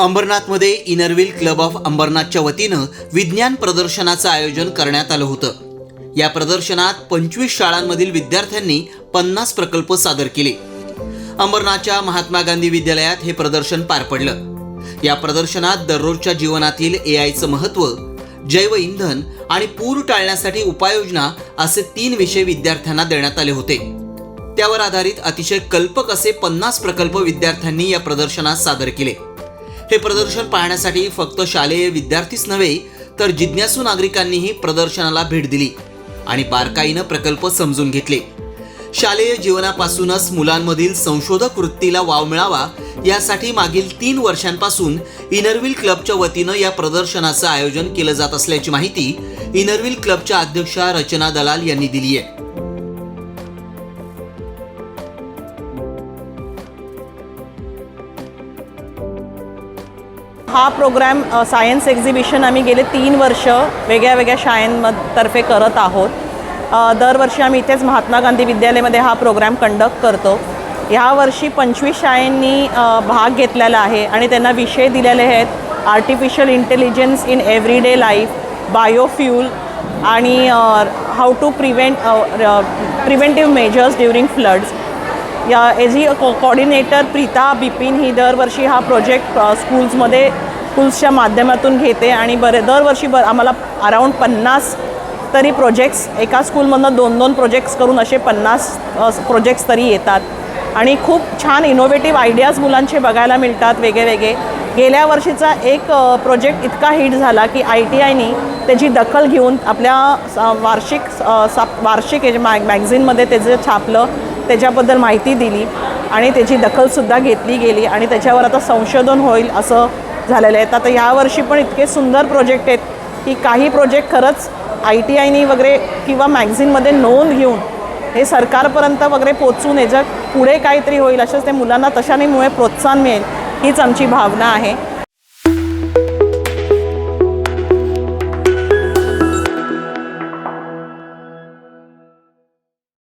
अंबरनाथमध्ये Inner Wheel club of अंबरनाथच्या वतीनं विज्ञान प्रदर्शनाचं आयोजन करण्यात आलं होतं. या प्रदर्शनात पंचवीस शाळांमधील विद्यार्थ्यांनी पन्नास प्रकल्प सादर केले. अंबरनाथच्या महात्मा गांधी विद्यालयात हे प्रदर्शन पार पडलं. या प्रदर्शनात दररोजच्या जीवनातील ए आयचं महत्त्व जैव इंधन आणि पूर टाळण्यासाठी उपाययोजना असे तीन विषय विद्यार्थ्यांना देण्यात आले होते. त्यावर आधारित अतिशय कल्पक असे पन्नास प्रकल्प विद्यार्थ्यांनी या प्रदर्शनात सादर केले. हे प्रदर्शन पाहण्यासाठी फक्त शालेय विद्यार्थीच नव्हे तर जिज्ञासू नागरिकांनीही प्रदर्शनाला भेट दिली आणि बारकाईनं प्रकल्प समजून घेतले. शालेय जीवनापासूनच मुलांमधील संशोधक वृत्तीला वाव मिळावा यासाठी मागील तीन वर्षांपासून इनरव्हील क्लबच्या वतीनं या प्रदर्शनाचं आयोजन केलं जात असल्याची माहिती इनरव्हील क्लबच्या अध्यक्षा रचना दलाल यांनी दिली आहे हा प्रोग्रॅम सायन्स एक्झिबिशन आम्ही गेले तीन वर्ष वेगळ्या वेगळ्या शाळांतर्फे करत आहोत. दरवर्षी आम्ही इथेच महात्मा गांधी विद्यालयामध्ये हा प्रोग्रॅम कंडक्ट करतो. ह्या वर्षी पंचवीस शाळांनी भाग घेतलेला आहे आणि त्यांना विषय दिलेले आहेत. Artificial intelligence in everyday life biofuel आणि how to prevent preventive measures during floods या एज ही कॉर्डिनेटर प्रीता बिपिन ही दरवर्षी हा प्रोजेक्ट स्कूल्समध्ये स्कूल्सच्या माध्यमातून घेते आणि बरे दरवर्षी ब आम्हाला अराऊंड पन्नास तरी प्रोजेक्ट्स एका स्कूलमधनं दोन दोन प्रोजेक्ट्स करून असे पन्नास uh, प्रोजेक्ट्स तरी येतात. आणि खूप छान इनोव्हेटिव्ह आयडियाज मुलांचे बघायला मिळतात वेगळे वेगळे गेल्या वर्षीचा एक uh, प्रोजेक्ट इतका हिट झाला की आय टी आयनी त्याची दखल घेऊन आपल्या स- वार्षिक सा वार्षिक याच्या मॅग मॅगझिनमध्ये त्याचं छापलं त्याच्याबद्दल माहिती दिली आणि त्याची दखलसुद्धा घेतली गेली आणि त्याच्यावर आता संशोधन होईल असं झालेलं आहे. आता यावर्षी पण इतके सुंदर प्रोजेक्ट आहेत की काही प्रोजेक्ट खरंच आय टी आयनी वगैरे किंवा मॅगझिनमध्ये नोंद घेऊन हे सरकारपर्यंत वगैरे पोचून याचं पुढे काहीतरी होईल अशाच ते मुलांना तशानेमुळे प्रोत्साहन मिळेल हीच आमची भावना आहे.